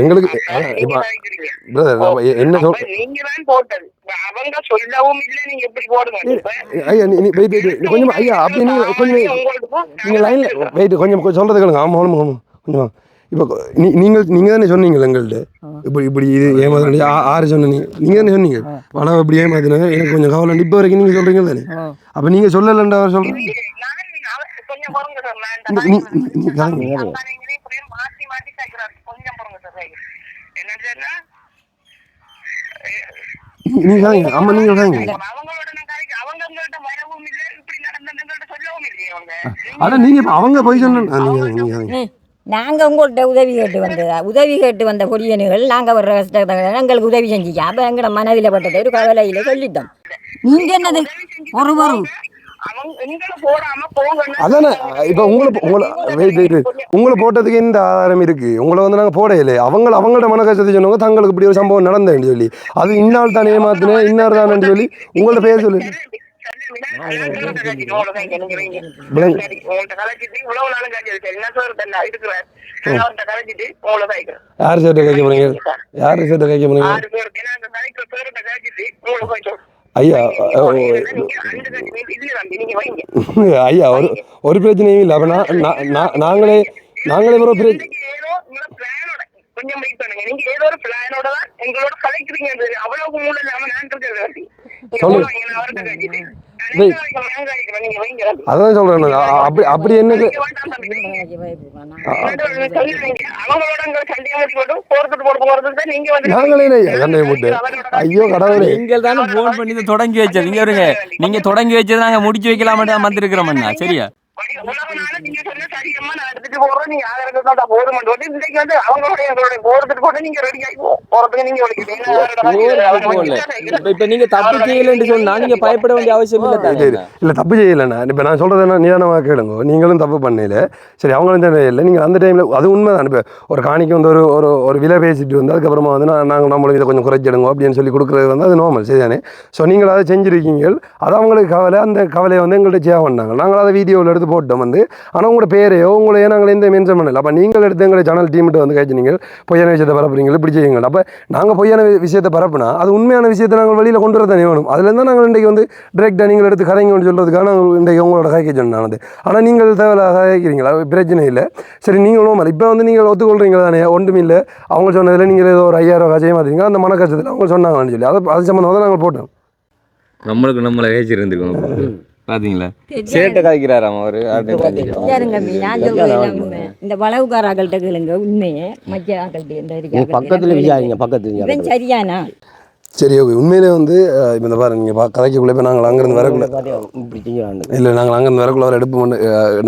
[SPEAKER 1] எங்களுக்கு
[SPEAKER 3] நீங்க
[SPEAKER 1] என்ன சொல்
[SPEAKER 3] நீங்க அவங்க சொல்லவும் இல்ல நீங்க எப்படி போடுங்க. இப்ப
[SPEAKER 1] ஐயா நீ வெயிட் வெயிட் கொஞ்சம் ஐயா அப்படி நீங்கள் கொஞ்சம் நீங்கள் லைனில் வெயிட் கொஞ்சம் கொஞ்சம் சொல்கிறது கேளுங்க. ஆமாம் ஆமாம் ஆமாம் கொஞ்சம். இப்போ நீ நீங்கள் நீங்கள் தானே சொன்னீங்க எங்கள்கிட்ட இப்படி இப்படி இது ஏமாதிரி ஆறு சொன்னீங்க நீங்கள் தானே சொன்னீங்க? வளம் இப்படி ஏமாத்தினாங்க எனக்கு கொஞ்சம் கவலை. இப்போ வரைக்கும் நீங்கள் சொல்கிறீங்க தானே அப்போ நீங்கள் சொல்லலைன்ற அவர் சொல்கிறேன்
[SPEAKER 3] மாத்தி மாத்தி கொஞ்சம் பொறுங்க சார் அவங்க.
[SPEAKER 1] போய் சொன்ன நீங்கள் நீங்கள்
[SPEAKER 2] நாங்கள் உங்கள்கிட்ட உதவி கேட்டு வந்ததா உதவி கேட்டு வந்த பொடியனுகள் நாங்கள் வர்ற கஷ்டத்தை எங்களுக்கு உதவி செஞ்சிக்க அப்போ எங்களோட மனதில் பட்டது ஒரு கவலையில் சொல்லிட்டோம். நீங்கள் என்னது? ஒரு வரும்
[SPEAKER 1] அதானே இப்போ உங்களை உங்களை வெயிட் வெயிட் வெயிட். உங்களை போட்டதுக்கு எந்த ஆதாரம் இருக்கு. உங்களை வந்து நாங்கள் போடையில அவங்க அவங்களோட மன கஷ்டத்தை சொன்னவங்க தங்களுக்கு இப்படி ஒரு சம்பவம் நடந்தேன்னு சொல்லி. அது இன்னால் தானே ஏமாத்தினேன் இன்னார் தானேன்னு சொல்லி உங்களோட பேர் சொல்லு. யார் சேர்ட்ட கேட்க போறீங்க? யார் சேர்ட்ட கேட்க போறீங்க? ஐயா <laughs> ஐயா ஒரு ஒரு பிரச்சனையும் இல்லை. அப்போ நான் நாங்களே நாங்களே ஒரு பிரச்சனை
[SPEAKER 3] கொஞ்சம் வெயிட் பண்ணுங்க. நீங்க ஏதோ ஒரு பிளானோட தான் எங்களோட கலைக்கிறீங்க அவ்வளவு மூலம் இல்லாம நான் இருக்கிறது.
[SPEAKER 1] சொல்லு.
[SPEAKER 3] நீங்க
[SPEAKER 1] அதான் அ- அப்படி அப்படி என்ன
[SPEAKER 3] நீங்க நீங்க
[SPEAKER 1] ஐயோ கடவுளே.
[SPEAKER 5] நீங்கள் தானே ஃபோன் பண்ணி தொடங்கி வச்சது. இங்க வருங்க. நீங்க தொடங்கி வச்சது நாங்க முடிச்சு வைக்கலாமே தான் வந்திருக்கிறோம்ண்ணா சரியா?
[SPEAKER 3] வழி உலக நாள நீங்க சொன்ன சரியம்மா நான் எடுத்துட்டு போறோம் நீங்க ஆதரவு தான் போதும் வந்து இன்னைக்கு வந்து அவங்களோட எங்களோட போறதுக்கு போட்டு நீங்க ரெடி ஆகி போ- போறதுக்கு நீங்க
[SPEAKER 5] போகல இப்ப இப்ப நீங்க தப்பு செய்யலன்னு சொன்னா நீங்க பயப்பட வேண்டிய அவசியம் இல்லை
[SPEAKER 1] இல்லை தப்பு செய்யலைண்ணா. இப்போ நான் சொல்கிறது என்ன நிதானமாக கேளுங்க. நீங்களும் தப்பு பண்ணல. சரி அவங்களும் இல்லை. நீங்கள் அந்த டைமில் அது உண்மை தான் இப்போ ஒரு காணிக்கு வந்து ஒரு ஒரு ஒரு விலை பேசிட்டு வந்து அதுக்கப்புறமா வந்து நான் நாங்கள் நம்மளும் இதை கொஞ்சம் குறைச்சிடுங்க அப்படின்னு சொல்லி கொடுக்குறது வந்து அது நார்மல் சரிதானே? ஸோ நீங்கள் அதை செஞ்சுருக்கீங்க அது அவங்களுக்கு கவலை. அந்த கவலையை வந்து எங்கள்கிட்ட சேவ் பண்ணாங்க நாங்கள் அதை வீடியோவில் எடுத்து போட்டோம் வந்து. ஆனால் உங்களோட பேரையோ உங்களையோ நாங்கள் எந்த மென்ஷன் பண்ணல. அப்போ நீங்கள் எடுத்து எங்களை சேனல் டீம்கிட்ட வந்து கழிச்சு நீங்கள் பொய்யான விஷயத்தை பரப்புறீங்க இப்படி செய்யுங்க அப்போ நாங்கள் பொய்யான விஷயத்தை பரப்புனா அது உண்மையான விஷயத்தை நாங்கள் வெளியில் கொண்டு வர தானே வேணும். அதுலேருந்து தான் நாங்கள் இன்றைக்கு வந்து டிரெக்டாக நீங்கள் எடுத்து கதைங்கன்னு சொல்கிறதுக்காக நாங்கள் இன்றைக்கு உங்களோட கதைக்க சொன்னானது ஆனால் நீங்கள் தேவையில்லாத கதைக்கிறீங்களா பிரச்சனை இல்லை. சரி நீங்களும் இப்போ வந்து நீங்கள் ஒத்துக்கொள்கிறீங்களா தானே? ஒன்றும் இல்லை. அவங்க சொன்னதில் நீங்கள் ஏதோ ஒரு ஐயாயிரம் கஜையை மாற்றீங்க அந்த மன கஷ்டத்தில் அவங்க சொன்னாங்கன்னு சொல்லி. அதை அது சம்மந்தமாக தான் நாங்கள் போட்டோம்.
[SPEAKER 5] நம்மளுக்கு நம்மளை வேச்சிருந்துக்கணும் பாத்தீங்களா? சேட்டை காய்க்கிறாராம் அவரு.
[SPEAKER 2] இந்த வளவுக்காராக்கள்கிட்ட கேளுங்க உண்மையே. மத்திய இருக்காங்க.
[SPEAKER 4] பக்கத்தில் விசாரிங்க பக்கத்தில்
[SPEAKER 2] சரியானா?
[SPEAKER 1] சரி ஓகே உண்மையிலே வந்து இப்போ இந்த பாருங்க நீங்கள் பா கதைக்குள்ளே இப்போ நாங்கள் அங்கேருந்து வரக்குள்ள இல்லை நாங்கள் அங்கே வரக்குள்ள அவர் எடுப்பு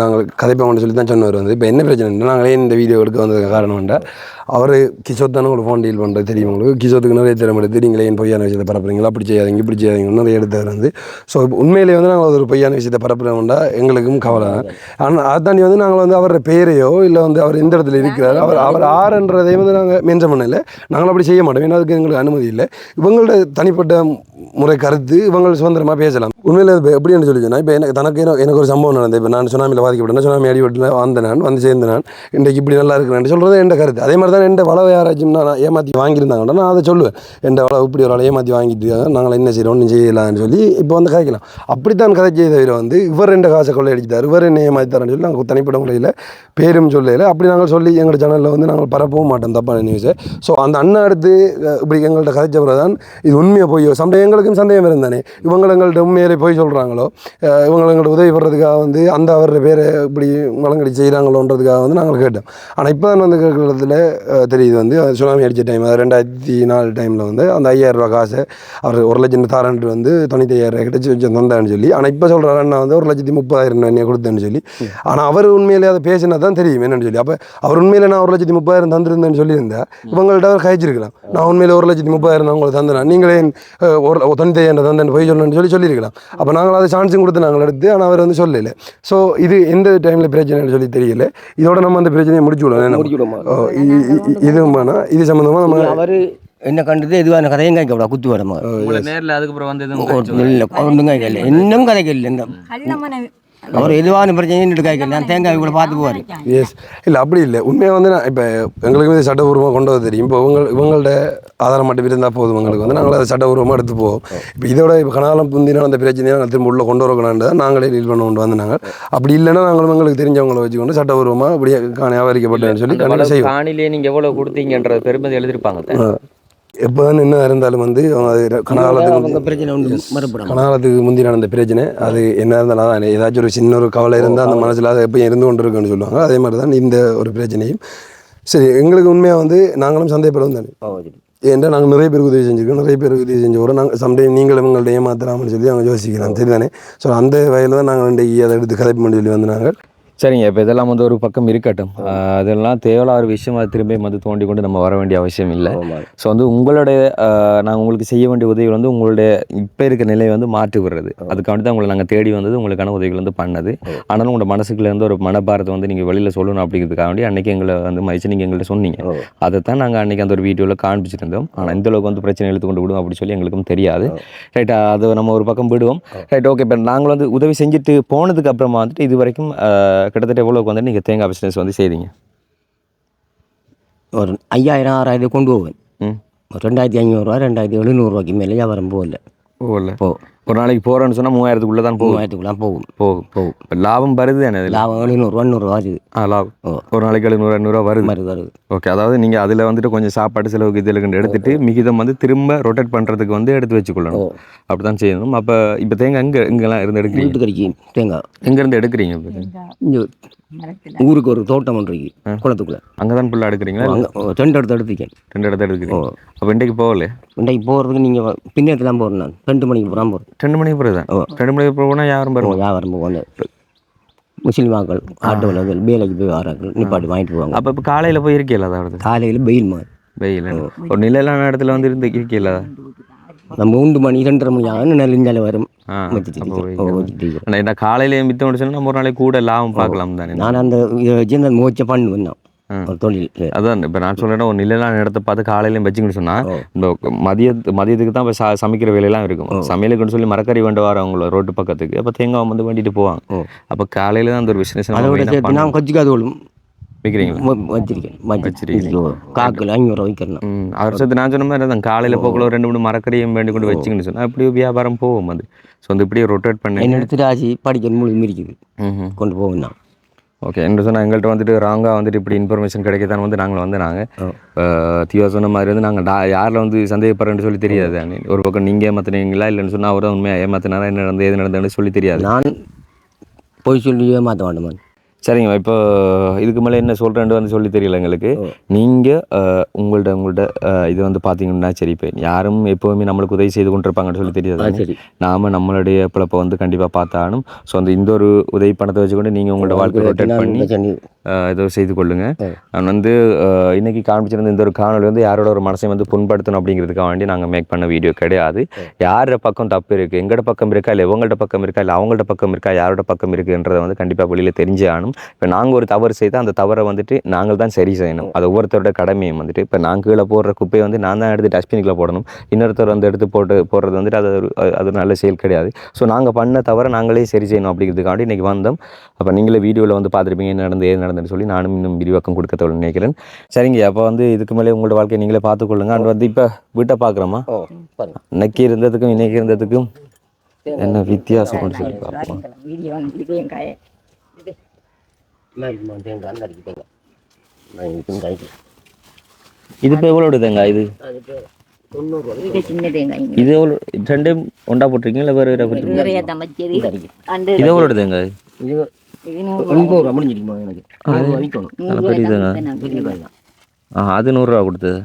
[SPEAKER 1] நாங்கள் கதைப்போம்னு சொல்லி தான் சொன்னவர் வந்து. இப்போ என்ன பிரச்சனை நாங்களே இந்த வீடியோ எடுக்க வந்ததுக்கு காரணம் வேண்டாம் அவர் கிஷோத் தானே உங்களுக்கு ஃபோன் டீல் பண்ணுறது தெரியும் உங்களுக்கு? கிஷோத்துக்கு நிறைய திறமை எடுத்து நீங்களே என் பொய்யான விஷயத்தை பரப்புறீங்களா? அப்படி செய்யாதீங்க இப்படி செய்யாதீங்க நிறைய எடுத்தவர் வந்து. ஸோ உண்மையிலே வந்து நாங்கள் ஒரு பொய்யான விஷயத்தை பரப்புறோம்டா எங்களுக்கும் கவலை. தான் ஆனால் அதை தாண்டி வந்து நாங்கள் வந்து அவரோட பேரையோ இல்லை வந்து அவர் எந்த இடத்துல இருக்கிறார் அவர் அவர் ஆறுன்றதையும் வந்து நாங்கள் மென்ஷன் பண்ணல. நாங்கள் அப்படி செய்ய மாட்டோம். ஏன்னா அதுக்கு எங்களுக்கு அனுமதி இல்லை. இவங்களோட தனிப்பட்ட முறை கருத்து இவங்க சுதந்திரமாக பேசலாம். உண்மையில் இது எப்படின்னு சொல்லி சொன்னால் இப்போ எனக்கு தனக்கு எனக்கு- எனக்கு ஒரு சம்பவம் நடந்தது. இப்போ நான் சுனாமியில் பாதிக்கப்பட்டேன். சுனாமி அடிபட்டில் வந்த நான் வந்து சேர்ந்து நான் இன்றைக்கு இப்படி நல்லா இருக்கிறேன் சொல்கிறது என் கருத்து? அதே மாதிரி தான் என் வளவை யாராச்சும் நான் ஏமாற்றி வாங்கியிருந்தாங்கன்னா நான் அதை சொல்லுவேன். என் வளவு இப்படி ஒரு ஆளை ஏமாற்றி வாங்கிட்டு நாங்கள் என்ன செய்கிறோம் ஒன்றும் செய்யலாம்னு சொல்லி இப்போ வந்து கதைக்கலாம். அப்படித்தான் கதைச்சே தவிர வந்து இவர் ரெண்டு காசை கொள்ளை அடித்தார் இவர் என்ன ஏமாத்தாருன்னு சொல்லி நாங்கள் தனிப்பட்ட முறையில் பேரும் சொல்லல. அப்படி நாங்கள் சொல்லி எங்களோட சேனலில் வந்து நாங்கள் பரப்பவும் மாட்டோம் தப்பான நியூஸை ஸோ அந்த அண்ணா அடுத்து இப்படி எங்கள்கிட்ட கதைச்சவரை தான் இது உண்மையை போய் சந்தேகம் எங்களுக்கும் சந்தேகம் இருந்தானே? இவங்க எங்கள்கிட்ட உண்மையிலே போய் சொல்கிறாங்களோ இவங்க எங்கள்கிட்ட உதவி பண்ணுறதுக்காக வந்து அந்த அவரோட பேரை இப்படி வளங்கடி செய்கிறாங்களோன்றதுக்காக வந்து நாங்கள் கேட்டோம். ஆனால் இப்போ தான் வந்து கேட்குறதுல தெரியுது வந்து அது சுனாமி அடித்த டைம் ரெண்டாயிரத்தி நாலு டைமில் வந்து அந்த ஐயாயிரம் ரூபா காசு அவர் ஒரு லட்சம் தாரன்ட்டு வந்து தொண்ணூற்றி ஐயாயிரம் கிடச்சி கொஞ்சம் தந்தான்னு சொல்லி ஆனால் இப்போ சொல்கிறாரு அண்ணா வந்து ஒரு லட்சத்தி முப்பதாயிரம் என்ன கொடுத்தேன்னு சொல்லி. ஆனால் அவர் உண்மையிலே அதை பேசினா தான் தெரியும் என்னன்னு சொல்லி. அப்போ அவர் உண்மையிலே நான் ஒரு லட்சத்தி முப்பதாயிரம் தந்திருந்தேன்னு சொல்லியிருந்தேன் இவங்கள்ட்ட அவர் கழிச்சிருக்கலாம். நான் உண்மையிலே ஒரு லட்சத்தி முப்பதாயிரம் தான் உங்களுக்கு தந்தேன் நீங்களே அஹ், ஒரு தொண்ணூற்றி ஐயாயிரம் தந்தேன் போய் சொல்லணும்னு சொல்லி சொல்லியிருக்கலாம். அப்போ நாங்கள் அதை சான்ஸும் கொடுத்து நாங்கள் எடுத்து ஆனால் அவர் வந்து சொல்லலை. ஸோ இது எந்த டைமில் பிரச்சனைன்னு சொல்லி தெரியல. இதோட நம்ம அந்த பிரச்சனையை முடிச்சு விடலாம்
[SPEAKER 4] முடிச்சுடுமா
[SPEAKER 1] ஓ, இ- இ- இ- இது சம்மந்தமாக நம்ம
[SPEAKER 4] அவர் என்ன கண்டது? எதுவான கதையும் கேட்க குத்து வர மாதிரி
[SPEAKER 5] உங்களை நேரில் அதுக்கப்புறம் வந்து
[SPEAKER 4] இல்லை ஒன்றும் கேட்கல. இன்னும் இல்லை. இந்த அவர் எதுவான பிரச்சனையும் கேட்கல நான் தேங்காய் கூட பார்த்து போவார்.
[SPEAKER 1] எஸ் இல்லை அப்படி இல்லை. உண்மையாக வந்து நான் இப்போ எங்களுக்கு இது சட்டபூர்வமாக கொண்டு வர தெரியும். இப்போ இவங்க இவங்கள்ட்ட ஆதாரம் மட்டும் இருந்தால் போதும் எங்களுக்கு வந்து. நாங்கள் அதை சட்டபூர்வமாக எடுத்து போவோம் இப்போ இதோட இப்போ கனாலம் புந்தினா அந்த பிரச்சனையை நாங்கள் திரும்ப உள்ள கொண்டு வரக்கூடாது நாங்களே டீல் பண்ண கொண்டு வந்து நாங்கள் அப்படி இல்லைன்னா நாங்களும் எங்களுக்கு தெரிஞ்சவங்களை வச்சுக்கொண்டு சட்டபூர்வமாக அப்படியே வியாபாரிக்கப்பட்டேன்னு சொல்லி கண்டிப்பாக செய்வோம்.
[SPEAKER 5] காணிலே நீங்க எவ்வளவு கொடுத்தீங்கன்ற பெருமதி எழுதிருப்பாங்க
[SPEAKER 1] எப்போ தான் என்ன இருந்தாலும் வந்து
[SPEAKER 4] மறுபடியும்.
[SPEAKER 1] கனாலத்துக்கு முந்தி நடந்த பிரச்சனை அது என்ன இருந்தாலும் அதான் ஏதாச்சும் ஒரு சின்ன ஒரு கவலை இருந்தால் அந்த மனசில் அது எப்போ இருந்து கொண்டு இருக்குன்னு சொல்லுவாங்க. அதே மாதிரி தான் இந்த ஒரு பிரச்சனையும். சரி எங்களுக்கு உண்மையாக வந்து நாங்களும் சந்தேகப்படும் தானே? ஏன்டா நாங்கள் நிறைய பேருக்கு உதவி செஞ்சுருக்கோம் நிறைய பேருக்கு உதவி செஞ்ச நாங்கள் சம்டைம் நீங்களும் எங்கள்ட்ட ஏமாத்தலாம்னு சொல்லி அவங்க யோசிக்கலாம் சரிதானே ஸோ அந்த வகையில் தான் நாங்கள் இன்றைக்கி அதை எடுத்து கதைப்பு பண்ணி சொல்லி வந்து நாங்கள்
[SPEAKER 5] சரிங்க இப்போ இதெல்லாம் வந்து ஒரு பக்கம் இருக்கட்டும். அதெல்லாம் தேவையில்லாத ஒரு விஷயம் அது திரும்பி வந்து தோண்டி கொண்டு நம்ம வர வேண்டிய அவசியம் இல்லை. ஸோ வந்து உங்களுடைய நான் உங்களுக்கு செய்ய வேண்டிய உதவி வந்து உங்களுடைய இப்போ இருக்க நிலையை வந்து மாற்றி விடுறது. அதுக்காண்டி தான் உங்களை நாங்கள் தேடி வந்தது உங்களுக்கான உதவிகள் வந்து பண்ணது. ஆனாலும் உங்களோட மனசுக்குள்ள இருந்து ஒரு மனபாரத்தை வந்து நீங்கள் வெளியில் சொல்லணும் அப்படிங்கிறதுக்காக வேண்டி அன்னைக்கு எங்களை வந்து மதிச்சு நீங்கள் எங்கள்கிட்ட சொன்னீங்க. அதை தான் நாங்கள் அன்னைக்கு அந்த ஒரு வீடியோவில் காண்பிச்சிருந்தோம். ஆனால் இந்த அளவுக்கு வந்து பிரச்சனை இழுத்து கொண்டு விடுவோம் அப்படி சொல்லி எங்களுக்கும் தெரியாது. ரைட் அது நம்ம ஒரு பக்கம் விடுவோம். ரைட் ஓகே இப்போ நாங்கள் வந்து உதவி செஞ்சுட்டு போனதுக்கு அப்புறமா வந்துட்டு இது வரைக்கும் கிட்டத்தட்ட எவ்வளோக்கு வந்து நீங்கள் தேங்காய் பிஸ்னஸ் வந்து செய்தீங்க
[SPEAKER 4] ஒரு ஐயாயிரம் ஆறாயிரம் கொண்டு போவேன். ரெண்டாயிரத்தி ஐநூறுரூவா ரெண்டாயிரத்தி எழுநூறுவாய்க்கு மேலே வியாபாரம் போகல.
[SPEAKER 5] போகல.
[SPEAKER 4] போ.
[SPEAKER 5] ஒரு நாளைக்கு போகிறேன்னு சொன்னால் மூவாயிரத்துக்குள்ளே தான் போகும்.
[SPEAKER 4] மூவாயிரத்துக்குலாம் போகும்.
[SPEAKER 5] போகும்
[SPEAKER 4] போகும்.
[SPEAKER 5] இப்போ லாபம் வருது என்ன
[SPEAKER 4] லாபம் எழுநூறுவா நூறுரூவா வருது.
[SPEAKER 5] ஆ லாபம்.
[SPEAKER 4] ஓ.
[SPEAKER 5] ஒரு நாளைக்கு எழுநூறு எண்ணூறுவா வருது.
[SPEAKER 4] வருது வருது.
[SPEAKER 5] ஓகே அதாவது நீங்கள் அதில் வந்துட்டு கொஞ்சம் சாப்பாடு செலவுக்கு இதில் எடுத்துட்டு மிகிதம் வந்து திரும்ப ரொட்டேட் பண்ணுறதுக்கு வந்து எடுத்து வச்சுக்கொள்ளணும். அப்படி தான் செய்யணும். அப்போ இப்போ தேங்காய் எங்கே எங்கெல்லாம் இருந்து எடுக்கிறீங்க?
[SPEAKER 4] வீட்டு கறிக்கு தேங்காய்
[SPEAKER 5] எங்கேருந்து எடுக்கிறீங்க
[SPEAKER 4] இங்கே ஊருக்கு ஒரு தோட்டம் ஒன்று குளத்துக்குள்ள.
[SPEAKER 5] அங்கே தான் ஃபுல்லாக எடுக்கிறீங்களா
[SPEAKER 4] ரெண்டு இடத்த எடுத்துக்கேன்.
[SPEAKER 5] ரெண்டு இடத்த எடுக்கிறீங்க அப்போ இன்றைக்கு போகல
[SPEAKER 4] இன்றைக்கு போகிறதுக்கு நீங்கள் பின்னத்தில் போகிறேன் நான். ரெண்டு மணிக்கு போகிறான் போகிறேன்
[SPEAKER 5] ரெண்டு மணிக்கு பிறகு தான் ரெண்டு மணிக்கு போனால் யாரும் வரும்
[SPEAKER 4] வியாபாரம் போவாங்க முஸ்லீம் ஆக்கள் ஆட்டோவில் வேலைக்கு போய் வராங்க நிப்பாட்டி வாங்கிட்டு போவாங்க.
[SPEAKER 5] அப்போ இப்போ காலையில் போய் இருக்கீங்களா அதாவது
[SPEAKER 4] காலையில் வெயில் மாதிரி
[SPEAKER 5] வெயில் ஒரு நிலையிலான இடத்துல வந்து இருந்து இருக்கீங்களா
[SPEAKER 4] நம்ம மூன்று மணி ரெண்டரை மணி ஆகும் நெல்லிஞ்சால வரும். ஓ,
[SPEAKER 5] என்ன காலையில மித்தம் முடிச்சோன்னா நம்ம ஒரு நாளைக்கு கூட லாபம் பார்க்கலாம் தானே.
[SPEAKER 4] நான் அந்த அந்த முயற்சி பண்ணுவேன் நான். ஒரு தொழில்
[SPEAKER 5] அதான் இப்போ நான் சொல்கிறேன் ஒரு நிலையிலான இடத்த பார்த்து காலையிலையும் வச்சுக்கிட்டு சொன்னால் இந்த மதியத்து மதியத்துக்கு தான் இப்போ சமைக்கிற வேலையெல்லாம் இருக்கும். சமையலுக்குன்னு சொல்லி மரக்கறி வேண்டு வரவங்கள ரோட்டு பக்கத்துக்கு. அப்போ தேங்காய் வந்து வேண்டிட்டு போவாங்க. அப்போ காலையில தான் அந்த ஒரு பிஸ்னஸ்
[SPEAKER 4] நான் கொச்சிக்காதோளும்
[SPEAKER 5] விற்கிறீங்களா
[SPEAKER 4] வச்சிருக்கேன் வச்சிருக்கேன். காக்கில்
[SPEAKER 5] சேர்த்து நான் சொன்ன மாதிரி தான் காலையில் போக்குள்ள ரெண்டு மூணு மரக்கறியும் வேண்டி கொண்டு வச்சுக்கின்னு சொன்னால் அப்படியே வியாபாரம் போகும் அது. ஸோ வந்து இப்படியே ரொட்டேட் பண்ணி
[SPEAKER 4] என்ன எடுத்துட்டு ஆச்சு படிக்க முழு இருக்குது கொண்டு போவேன் நான்.
[SPEAKER 5] ஓகே என்று சொன்னால் எங்கள்கிட்ட வந்துட்டு ராங்காக வந்துட்டு இப்படி இன்ஃபர்மேஷன் கிடைக்கத்தான் வந்து நாங்கள் வந்து நாங்கள் தீவா சொன்ன மாதிரி வந்து நாங்கள் டா யாரில் வந்து சந்தேகப்படுறேன்னு சொல்லி தெரியாது. ஒரு பக்கம் நீங்கள் ஏமாத்துனீங்களா இல்லைன்னு சொன்னால் அவர் உண்மையாக ஏமாத்தினாரா என்ன நடந்தது எது நடந்ததுன்னு சொல்லி தெரியாது.
[SPEAKER 4] நான் போய் சொல்லி ஏமாற்ற மாட்டேன்
[SPEAKER 5] சரிங்க இப்போ இதுக்கு மேலே என்ன சொல்கிறேன்னு வந்து சொல்லி தெரியல எங்களுக்கு. நீங்கள் உங்கள்ட்ட உங்கள்ட்ட இது வந்து பார்த்தீங்கன்னா சரி இப்போ யாரும் எப்போவுமே நம்மளுக்கு உதவி செய்து கொண்டிருப்பாங்கன்னு சொல்லி தெரியாது.
[SPEAKER 4] சரி.
[SPEAKER 5] நாம நம்மளுடைய பிழப்பை வந்து கண்டிப்பாக பார்த்தாலும் ஸோ அந்த இந்த ஒரு உதவி பணத்தை வச்சுக்கொண்டு நீங்கள் உங்களோட வாழ்க்கை ரொட்டேட் பண்ணி ஏதோ செய்து கொள்ளுங்க. நான் வந்து ஆஹ் இன்னைக்கு காண்பிச்சிருந்த இந்த ஒரு காணொளி வந்து யாரோட ஒரு மனசை வந்து புண்படுத்தணும் அப்படிங்கிறதுக்காக வேண்டி நாங்கள் மேக் பண்ண வீடியோ கிடையாது. யாரோட பக்கம் தப்பு இருக்குது எங்களோட பக்கம் இருக்கா இல்லை இவங்கள்ட்ட பக்கம் இருக்கா இல்லை அவங்கள்ட்ட பக்கம் இருக்கா யாரோட பக்கம் இருக்குன்றதை வந்து கண்டிப்பாக வெளியில் தெரிஞ்சே ஆகணும். செய்யணும் இப்போ நாங்கள் ஒரு தவறு செய்தால் அந்த தவறை வந்துட்டு நாங்கள் தான் சரி செய்யணும். அது ஒவ்வொருத்தரோட கடமையும் வந்துட்டு இப்போ நான் கீழே போடுற குப்பையை வந்து நான் தான் எடுத்து டஸ்ட்பினுக்குள்ள போடணும். இன்னொருத்தர் வந்து எடுத்து போட்டு போடுறது வந்துட்டு அது ஒரு அது நல்ல செயல் கிடையாது. ஸோ நாங்கள் பண்ண தவிர நாங்களே சரி செய்யணும் அப்படிங்கிறதுக்காண்டி இன்றைக்கி வந்தோம். அப்போ நீங்களே வீடியோவில் வந்து பார்த்துருப்பீங்க என்ன நடந்து ஏது நடந்துன்னு சொல்லி நானும் இன்னும் விரிவாக்கம் கொடுக்க நினைக்கிறேன். சரிங்க அப்போ வந்து இதுக்கு மேலே உங்களோட வாழ்க்கையை நீங்களே பார்த்துக்கொள்ளுங்க. அண்ட் வந்து இப்போ வீட்டை பார்க்குறோமா? இன்னைக்கு இருந்ததுக்கும் இன்னைக்கு இருந்ததுக்கும் என்ன வித்தியாசம் சொல்லி பார்ப்போம்
[SPEAKER 2] வீடியோ வந்து இதையும் காய
[SPEAKER 4] மேக்ஸிமம் தேங்காய் அந்த அடிக்கு தேங்காய் நான் இதுக்கும் காய்க்கு
[SPEAKER 5] இது இப்போ எவ்வளோ தேங்காய் இது?
[SPEAKER 2] இது சின்ன தேங்காய்
[SPEAKER 5] இது எவ்வளோ ரெண்டும் ஒண்டா போட்டிருக்கீங்க இல்லை வேறு வேறு போட்டிருக்கீங்க இது எவ்வளோ தேங்காய்?
[SPEAKER 4] இது
[SPEAKER 2] இது நூறு
[SPEAKER 4] எண்பது முடிஞ்சிருக்குமா எனக்கு? நூறுரூவா
[SPEAKER 5] அது நூறுரூவா கொடுத்தது.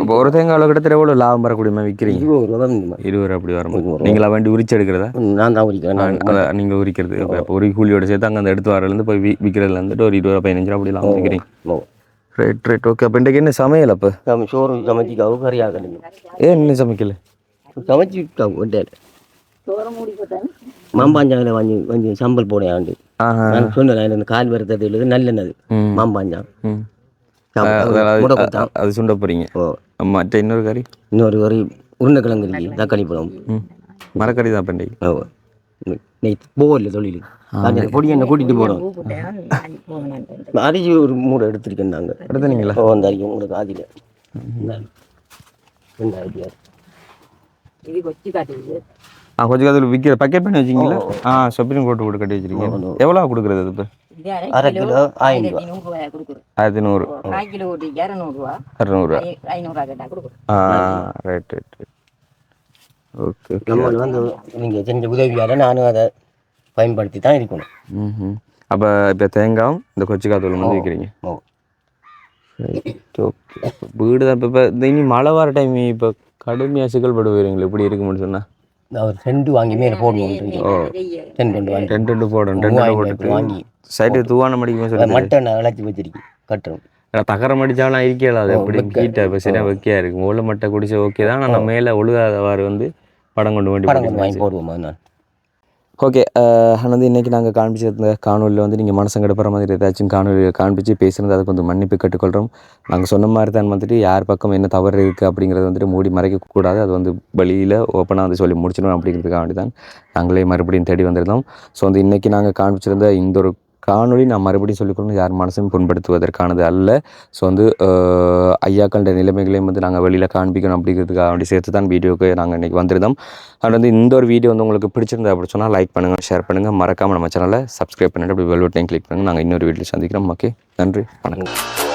[SPEAKER 5] இப்போ ஒரு தேங்காயில் கிட்டத்தட்ட எவ்வளோ லாபம் வரக்கூடிய மாதிரி விற்கிறீங்க
[SPEAKER 4] இருபது ரூபா.
[SPEAKER 5] இருபது ரூபா அப்படி வரும். நீங்களா வண்டி உரிச்சு எடுக்கிறதா
[SPEAKER 4] நான் தான் உரிக்கிறேன்
[SPEAKER 5] நீங்கள் உரிக்கிறது ஒரு கூலியோட சேர்த்து அங்கே அந்த எடுத்து வரலேருந்து போய் விற்கிறதுல இருந்துட்டு ஒரு இருபது ரூபா பதினஞ்சு ரூபா அப்படி லாபம் விற்கிறீங்க ரைட் ரைட் ஓகே அப்போ இன்றைக்கு என்ன சமையல் அப்போ
[SPEAKER 4] நம்ம சோறு சமைச்சிக்காவும் கறியாக கட்டணும்
[SPEAKER 5] ஏன் இன்னும் சமைக்கல
[SPEAKER 4] சமைச்சு விட்டாங்க ஒட்டையில் மாம்பாஞ்சாங்கில் வாங்கி வாங்கி சம்பல் போட ஆண்டு நான் சொன்னேன் இந்த கால் வருத்தது நல்லெண்ணது. மாம்பாஞ்சான்
[SPEAKER 5] அது- சுண்ட போகிறீங்க
[SPEAKER 4] ஓ.
[SPEAKER 5] மற்ற இன்னொரு கறி?
[SPEAKER 4] இன்னொரு கறி உருளைக்கிழங்கு இருக்கு தக்காளி பழம்
[SPEAKER 5] மரக்கறி தான் பண்டிகை.
[SPEAKER 4] ஓ. நைட் போகல தொழில். பொடி என்ன கூட்டிட்டு போறோம்.
[SPEAKER 2] போகணும்
[SPEAKER 4] அரிசி ஒரு மூடை எடுத்திருக்கேன் நாங்க.
[SPEAKER 5] எடுத்துனீங்களா?
[SPEAKER 4] ஓ அந்த அரிசி உங்களுக்கு ஆதில ரெண்டாயிரத்தி ஆறு
[SPEAKER 2] இது கொச்சி காட்டுது
[SPEAKER 5] ஆ கொஞ்சம் அதில் விற்கிற பக்கெட் பண்ணி வச்சிங்களா? ஆ சொப்பிங் போட்டு போட்டு கட்டி வச்சிருக்கீங்க. எவ்வளோ கொடுக்குறது அது இப்போ?
[SPEAKER 2] அரை கிலோ
[SPEAKER 4] ஆயிரம்
[SPEAKER 2] ஆயிரத்தி நூறு. கால் கிலோ ஒரு இரநூறுவா ஐநூறுவா கொடுக்குறோம்.
[SPEAKER 5] ஆ ரைட் ரைட் ரைட் ஓகே
[SPEAKER 4] நம்ம வந்து நீங்க செஞ்ச உதவியால நானும் அதை பயன்படுத்தி தான் இருக்கணும்.
[SPEAKER 5] ம் அப்போ இப்போ தேங்காயும் இந்த கொச்சிக்காய் தூள் வந்து விற்கிறீங்க
[SPEAKER 4] ஓ.
[SPEAKER 5] ஓகே வீடு தான். இப்போ இப்போ இனி மழை வர டைம் இப்போ கடுமையாக சிக்கல் பட்டு போயிருங்களா இப்படி இருக்கும்னு சொன்னால்
[SPEAKER 4] நான் ஒரு செண்டு வாங்கி மேலே போடணும் கொண்டு வாங்கி.
[SPEAKER 5] ரெண்டு ரெண்டு போடணும் ரெண்டு
[SPEAKER 4] வாங்கி
[SPEAKER 5] சைடு தூவானம் அடிக்குமே
[SPEAKER 4] அதை
[SPEAKER 5] சொல்லி
[SPEAKER 4] மட்டை நான் விளைச்சி வச்சிருக்கேன் கட்டுறோம்
[SPEAKER 5] தகரம் அடிச்சாலும் இருக்கல அது எப்படி ஹீட்டாக இப்போ சரியாக வைக்கையா இருக்கு. ஓலை மட்டை குடிச்சா ஓகே தான் ஆனால் மேலே ஒழுகாதவாறு வந்து படம் கொண்டு
[SPEAKER 4] படம்
[SPEAKER 5] வேண்டி
[SPEAKER 4] கொண்டு வாங்கி போடுவோமா நான்
[SPEAKER 5] ஓகே ஆனால் வந்து இன்றைக்கி நாங்கள் காண்பிச்சிருந்த காணொலியில் வந்து நீங்கள் மனசங்கடப்படுற மாதிரி ஏதாச்சும் காணொலியில் காண்பிச்சு பேசுனது அதுக்கு வந்து மன்னிப்பு கேட்டுக்கொள்கிறோம் நாங்கள் சொன்ன மாதிரி தான் வந்துட்டு யார் பக்கம் என்ன தவறு இருக்குது அப்படிங்கிறத வந்துட்டு மூடி மறைக்கக்கூடாது அது வந்து வழியில் ஓப்பனாக வந்து சொல்லி முடிச்சிடணும் அப்படிங்கிறதுக்காண்டி தான் நாங்களே மறுபடியும் தேடி வந்திருந்தோம். ஸோ வந்து இன்றைக்கி நாங்கள் காண்பிச்சிருந்த இந்த ஒரு காணொளி நான் மறுபடியும் சொல்லிக்கொள்ளணும் யார் மனசையும் புண்படுத்துவதற்கானது அல்ல. ஸோ வந்து ஐயாக்கள ஐயாக்களோட நிலைமைகளையும் வந்து நாங்கள் வெளியில் காண்பிக்கணும் அப்படிங்கிறதுக்காக வேண்டி சேர்த்து தான் வீடியோக்கு நாங்கள் இன்றைக்கி வந்திருந்தோம். அண்ட் வந்து இந்த ஒரு வீடியோ வந்து உங்களுக்கு பிடிச்சிருந்தா அப்படி சொன்னால் லைக் பண்ணுங்கள் ஷேர் பண்ணுங்கள் மறக்காமல் நம்ம சேனலை சப்ஸ்கிரைப் பண்ணிட்டு அப்படி பெல் பட்டன் கிளிக் பண்ணுங்கள் நாங்கள் இன்னொரு வீடியோ சந்திக்கிறோம். ஓகே நன்றி. வணக்கம்.